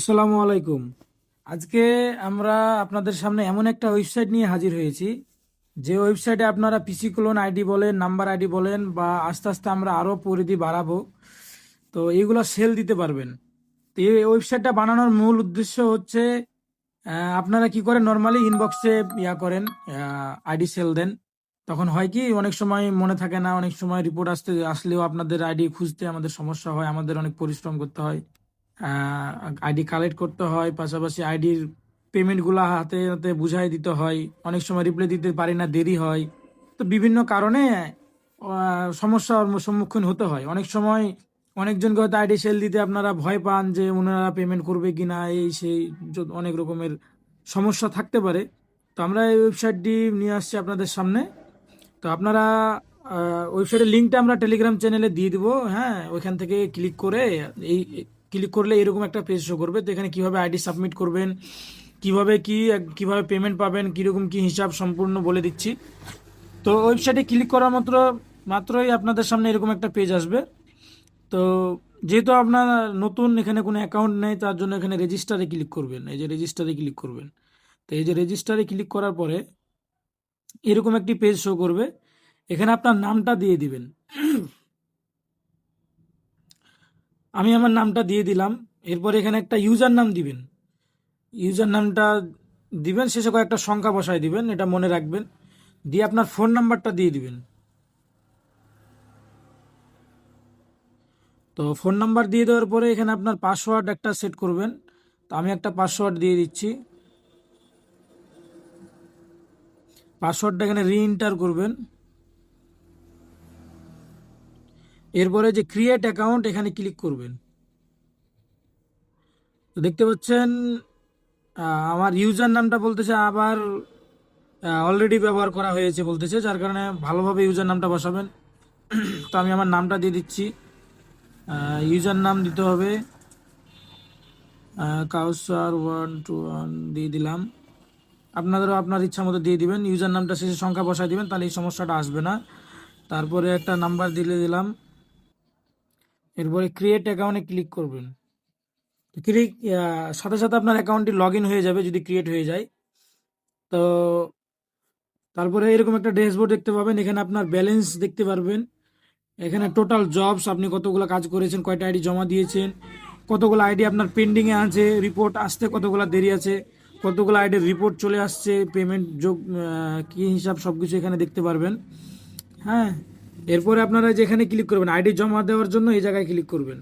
আসসালামু আলাইকুম। আজকে আমরা আপনাদের সামনে এমন একটা ওয়েবসাইট নিয়ে হাজির হয়েছি। যে ওয়েবসাইটে আপনারা পিসি ক্লোন আইডি বলেন নাম্বার আইডি বলেন, বা আস্তে আস্তে আমরা আরও পরিধি বাড়াবো। তো এইগুলো সেল দিতে পারবেন। তো এই ওয়েবসাইটটা বানানোর মূল উদ্দেশ্য হচ্ছে আপনারা কি করেন? নর্মালি ইনবক্সে ইয়া করেন আইডি সেল দেন। তখন হয় কি, অনেক সময় মনে থাকে না, অনেক সময় রিপোর্ট আসতে, আসলেও আপনাদের আইডি খুঁজতে আমাদের সমস্যা হয়, আমাদের অনেক পরিশ্রম করতে হয়। আইডি কালেক্ট করতে হয়, পাশাপাশি আইডির পেমেন্টগুলো হাতে হাতে বুঝাই দিতে হয়, অনেক সময় রিপ্লাই দিতে পারি না, দেরি হয়। তো বিভিন্ন কারণে সমস্যার সম্মুখীন হতে হয়। অনেক সময় অনেকজনকে হয়তো আইডি সেল দিতে আপনারা ভয় পান যে ওনারা পেমেন্ট করবে কি না এই সেই অনেক রকমের সমস্যা থাকতে পারে। তো আমরা এই ওয়েবসাইটটি নিয়ে আসছি আপনাদের সামনে। তো আপনারা ওয়েবসাইটের লিঙ্কটা আমরা টেলিগ্রাম চ্যানেলে দিয়ে দিব। হ্যাঁ ওইখান থেকে ক্লিক করে এই ক্লিক করলে এরকম একটা পেজ শো করবে। তো এখানে কীভাবে আইডি সাবমিট করবেন, কীভাবে কি, কীভাবে পেমেন্ট পাবেন, কীরকম কি হিসাব সম্পূর্ণ বলে দিচ্ছি। তো ওয়েবসাইটে ক্লিক করার মাত্র, মাত্রই আপনাদের সামনে এরকম একটা পেজ আসবে। তো যেহেতু আপনার নতুন এখানে কোনো অ্যাকাউন্ট নেই, তার জন্য এখানে রেজিস্টারে ক্লিক করবেন। এই যে রেজিস্টারে ক্লিক করবেন। তো এই যে রেজিস্টারে ক্লিক করার পরে এরকম একটি পেজ শো করবে। এখানে আপনার নামটা দিয়ে দিবেন। আমি আমার নামটা দিয়ে দিলাম। এরপর এখানে একটা ইউজার নাম দিবেন। ইউজার নামটা দিবেন, শেষে কয়েকটা সংখ্যা বসায় দিবেন, এটা মনে রাখবেন। দিয়ে আপনার ফোন নাম্বারটা দিয়ে দিবেন। তো ফোন নাম্বার দিয়ে দেওয়ার পরে এখানে আপনার পাসওয়ার্ড একটা সেট করবেন। তো আমি একটা পাসওয়ার্ড দিয়ে দিচ্ছি। পাসওয়ার্ডটা এখানে রিএন্টার করবেন। এরপরে যে ক্রিয়েট অ্যাকাউন্ট এখানে ক্লিক করবেন। তো দেখতে পাচ্ছেন আমার ইউজার নামটা বলতেছে, আবার অলরেডি ব্যবহার করা হয়েছে বলতেছে, যার কারণে ভালোভাবে ইউজার নামটা বসাবেন। তো আমি আমার নামটা দিয়ে দিচ্ছি। ইউজার নাম দিতে হবে। কাউসার ওয়ান টু ওয়ান দিয়ে দিলাম। আপনাদেরও আপনার ইচ্ছা মতো দিয়ে দিবেন। ইউজার নামটা শেষে সংখ্যা বসায় দিবেন, তাহলে এই সমস্যাটা আসবে না। তারপরে একটা নাম্বার দিলে দিলাম। এরপরে ক্রিয়েট অ্যাকাউন্টে ক্লিক করবেন। ক্লিক সাথে সাথে আপনার অ্যাকাউন্টটি লগ হয়ে যাবে যদি ক্রিয়েট হয়ে যায়। তো তারপরে এরকম একটা ড্যাশবোর্ড দেখতে পাবেন। এখানে আপনার ব্যালেন্স দেখতে পারবেন। এখানে টোটাল জবস আপনি কতগুলো কাজ করেছেন, কয়টা আইডি জমা দিয়েছেন, কতগুলো আইডি আপনার পেন্ডিংয়ে আছে রিপোর্ট আসতে কতগুলো দেরি আছে, কতগুলো আইডির রিপোর্ট চলে আসছে পেমেন্ট যোগ কী হিসাব সব কিছু এখানে দেখতে পারবেন। হ্যাঁ এরপরে আপনারা যেখানে ক্লিক করবেন আইডি জমা দেওয়ার জন্য এই জায়গায় ক্লিক করবেন।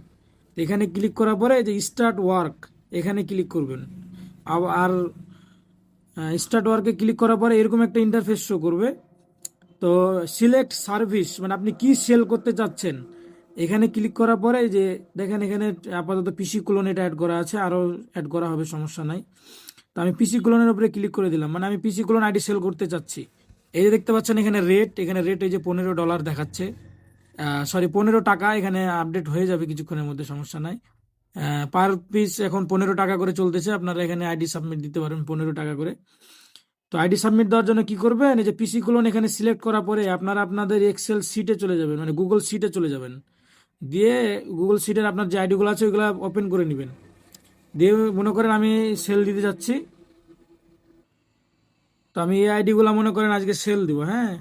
এখানে ক্লিক করার পরে যে স্টার্ট ওয়ার্ক এখানে ক্লিক করবেন। আর স্টার্ট ওয়ার্কে ক্লিক করার পরে এরকম একটা ইন্টারফেস শো করবে। তো সিলেক্ট সার্ভিস মানে আপনি কি সেল করতে চাচ্ছেন, এখানে ক্লিক করার পরে যে দেখেন এখানে আপাতত পিসি ক্লোন এটা অ্যাড করা আছে, আরও অ্যাড করা হবে, সমস্যা নাই। তো আমি পিসি ক্লোনের উপরে ক্লিক করে দিলাম মানে আমি পিসি ক্লোন আইডি সেল করতে চাচ্ছি। এই যে দেখতে পাচ্ছেন এখানে রেট এখানে রেট এই যে পনেরো ডলার দেখাচ্ছে। সরি পনেরো টাকা এখানে আপডেট হয়ে যাবে কিছুক্ষণের মধ্যে, সমস্যা নাই। পার পিস এখন পনেরো টাকা করে চলতেছে। আপনারা এখানে আইডি সাবমিট দিতে পারবেন পনেরো টাকা করে। তো আইডি সাবমিট দেওয়ার জন্য কি করবেন? এই যে পিসি ক্লোন এখানে সিলেক্ট করার পরে আপনারা আপনাদের এক্সেল সিটে চলে যাবেন মানে গুগল সিটে চলে যাবেন। দিয়ে গুগল সিটের আপনার যে আইডিগুলো আছে, ওইগুলো ওপেন করে নেবেন। দিয়ে মনে করেন আমি সেল দিতে যাচ্ছি। তো আমি এই আইডিগুলো মনে করেন আজকে সেল দিব হ্যাঁ?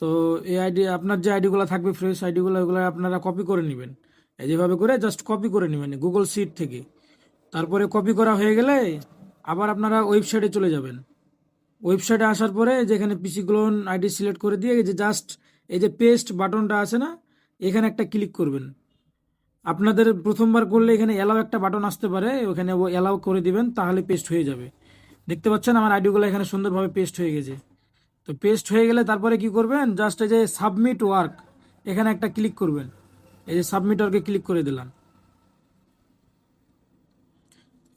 তো এই আইডি, আপনার যে আইডিগুলো থাকবে ফ্রেশ আইডিগুলো ওগুলো আপনারা কপি করে নেবেন। যেভাবে করে জাস্ট কপি করে নেবেন গুগল সিট থেকে। তারপরে কপি করা হয়ে গেলে আবার আপনারা ওয়েবসাইটে চলে যাবেন। ওয়েবসাইটে আসার পরে যেখানে পিসি গ্লোন আইডি সিলেক্ট করে দিয়ে যে জাস্ট এই যে পেস্ট বাটনটা আছে না, এখানে একটা ক্লিক করবেন। আপনাদের প্রথমবার করলে এখানে অ্যালাও একটা বাটন আসতে পারে, ওখানে অ্যালাও করে দিবেন, তাহলে পেস্ট হয়ে যাবে। দেখতে পাচ্ছেন আমার আইডিগুলো এখানে সুন্দরভাবে পেস্ট হয়ে গেছে। তো পেস্ট হয়ে গেলে তারপরে কি করবেন? জাস্ট এই যে সাবমিট ওয়ার্ক এখানে একটা ক্লিক করবেন। এই যে সাবমিট ওয়ার্কে ক্লিক করে দিলাম।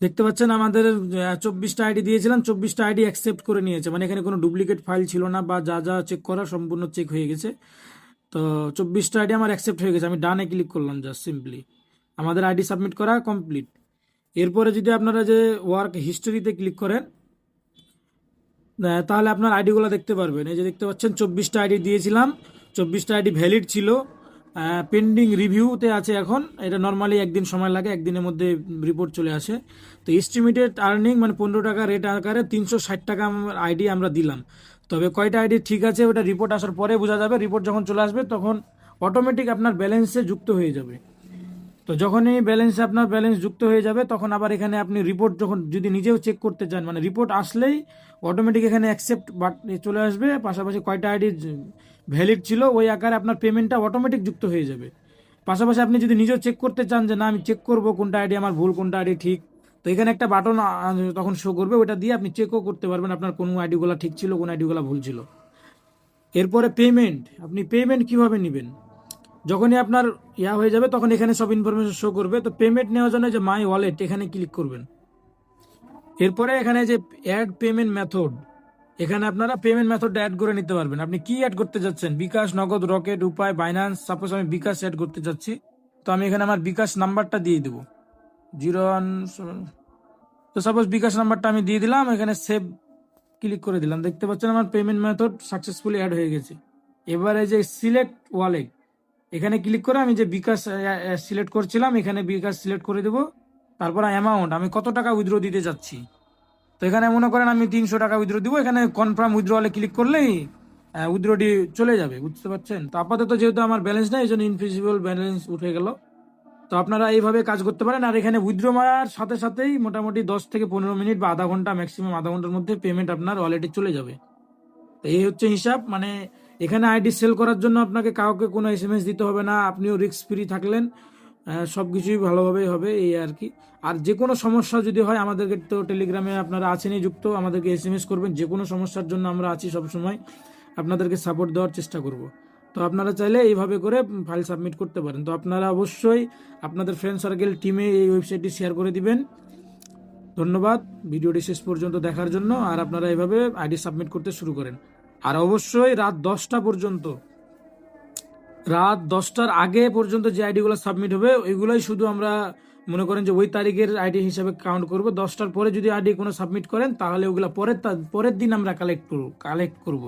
দেখতে পাচ্ছেন আমাদের চব্বিশটা আইডি দিয়েছিলাম, চব্বিশটা আইডি অ্যাকসেপ্ট করে নিয়েছে। মানে এখানে কোনো ডুপ্লিকেট ফাইল ছিল না বা যা যা চেক করা সম্পূর্ণ চেক হয়ে গেছে। তো চব্বিশটা আইডি আমার অ্যাকসেপ্ট হয়ে গেছে। আমি ডানে ক্লিক করলাম জাস্ট সিম্পলি আমাদের আইডি সাবমিট করা কমপ্লিট এরপরে যদি আপনারা যে ওয়ার্ক হিস্টোরিতে ক্লিক করেন তাহলে আপনার আইডিগুলো দেখতে পারবেন। এই যে দেখতে পাচ্ছেন, চব্বিশটা আইডি দিয়েছিলাম। চব্বিশটা আইডি ভ্যালিড ছিল। পেন্ডিং রিভিউতে আছে এখন। এটা নর্মালি একদিন সময় লাগে, একদিনের মধ্যে রিপোর্ট চলে আসে। তো এস্টিমেটেড আর্নিং মানে পনেরো টাকা রেট আকারে তিনশো ষাট টাকা আইডি আমরা দিলাম। তবে কয়টা আইডি ঠিক আছে, ওটা রিপোর্ট আসার পরে বোঝা যাবে। রিপোর্ট যখন চলে আসবে, তখন অটোমেটিক আপনার ব্যালেন্সে যুক্ত হয়ে যাবে। তো যখনই ব্যালেন্সে আপনার ব্যালেন্স যুক্ত হয়ে যাবে, তখন আবার এখানে আপনি রিপোর্ট যখন যদি নিজেও চেক করতে চান মানে রিপোর্ট আসলেই অটোমেটিক এখানে অ্যাকসেপ্ট চলে আসবে। পাশাপাশি কয়টা আইডি ভ্যালিড ছিল, ওই আকারে আপনার পেমেন্টটা অটোমেটিক যুক্ত হয়ে যাবে। পাশাপাশি আপনি যদি নিজেও চেক করতে চান যে, না, আমি চেক করব কোনটা আইডি আমার ভুল, কোনটা আইডি ঠিক, তো এখানে একটা বাটন তখন শো করবে। ওটা দিয়ে আপনি চেকও করতে পারবেন আপনার কোন আইডিগুলো ঠিক ছিল, কোন আইডিগুলো ভুল ছিল। এরপরে পেমেন্ট আপনি পেমেন্ট কীভাবে নেবেন? যখনই আপনার ইয়া হয়ে যাবে, তখন এখানে সব ইনফরমেশন শো করবে। তো পেমেন্ট নেওয়ার জন্য যে মাই ওয়ালেট এখানে ক্লিক করবেন। এরপরে এখানে যে অ্যাড পেমেন্ট মেথড এখানে আপনারা পেমেন্ট মেথডটা অ্যাড করে নিতে পারবেন। আপনি কি অ্যাড করতে যাচ্ছেন? বিকাশ, নগদ, রকেট উপায় বাইন্যান্স সাপোজ আমি বিকাশ অ্যাড করতে যাচ্ছি, তো আমি এখানে আমার বিকাশ নাম্বারটা দিয়ে দেবো। জিরো ওয়ান তো সাপোজ বিকাশ নাম্বারটা আমি দিয়ে দিলাম, এখানে সেভ ক্লিক করে দিলাম। দেখতে পাচ্ছেন আমার পেমেন্ট মেথড সাকসেসফুলি অ্যাড হয়ে গেছে। এবারে যে সিলেক্ট ওয়ালেট এখানে ক্লিক করে আমি যে বিকাশ সিলেক্ট করছিলাম, এখানে বিকাশ সিলেক্ট করে দেবো। তারপর অ্যামাউন্ট আমি কত টাকা উইথড্র দিতে যাচ্ছি? তো এখানে মনে করেন আমি তিনশো টাকা উইথড্র দিব, এখানে কনফার্ম উইথড্রলে ক্লিক করলেই উইথড্রটি চলে যাবে, বুঝতে পারছেন? তো আপাতত যেহেতু আমার ব্যালেন্স নেই এই জন্য ইনফিজিবল ব্যালেন্স উঠে গেল। তো আপনারা এইভাবে কাজ করতে পারেন, আর এখানে উইথড্র মারার সাথে সাথেই মোটামুটি দশ থেকে পনেরো মিনিট বা আধা ঘণ্টা ম্যাক্সিমাম আধা ঘণ্টার মধ্যে পেমেন্ট আপনার ওয়ালেটে চলে যাবে। তো এই হচ্ছে হিসাব মানে এখানে আইডি সেল করার জন্য আপনাকে কাউকে কোনো এস এম এস দিতে হবে না, আপনিও রিস্ক ফ্রি থাকলেন। সব কিছুই ভালোভাবেই হবে এই আর কি। আর যে কোনো সমস্যা যদি হয়, আমাদেরকে তো টেলিগ্রামে আপনারা আছেনই যুক্ত, আমাদেরকে এস এম এস করবেন। যে কোনো সমস্যার জন্য আমরা আছি সবসময়, আপনাদেরকে সাপোর্ট দেওয়ার চেষ্টা করব। তো আপনারা চাইলে এইভাবে করে ফাইল সাবমিট করতে পারেন। তো আপনারা অবশ্যই আপনাদের ফ্রেন্ড সার্কেল টিমে এই ওয়েবসাইটটি শেয়ার করে দিবেন। ধন্যবাদ। ভিডিওটি শেষ পর্যন্ত দেখার জন্য। আর আপনারা এইভাবে আইডি সাবমিট করতে শুরু করেন। আর অবশ্যই রাত দশটা পর্যন্ত। রাত দশটার আগে পর্যন্ত যে আইডিগুলো সাবমিট হবে, ওইগুলোই শুধু আমরা মনে করেন যে ওই তারিখের আইডি হিসাবে কাউন্ট করব। দশটার পরে যদি আইডি কোনো সাবমিট করেন, তাহলে ওগুলো পরের পরের দিন আমরা কালেক্ট করব কালেক্ট করব।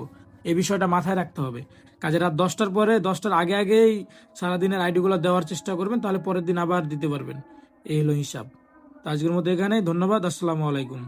এই বিষয়টা মাথায় রাখতে হবে। কাজে রাত দশটার পরে, দশটার আগে আগেই সারাদিনের আইডিগুলো দেওয়ার চেষ্টা করবেন, তাহলে পরের দিন আবার দিতে পারবেন। এই হলো হিসাব। তো আজকের মতো এখানে ধন্যবাদ, আসসালামু আলাইকুম।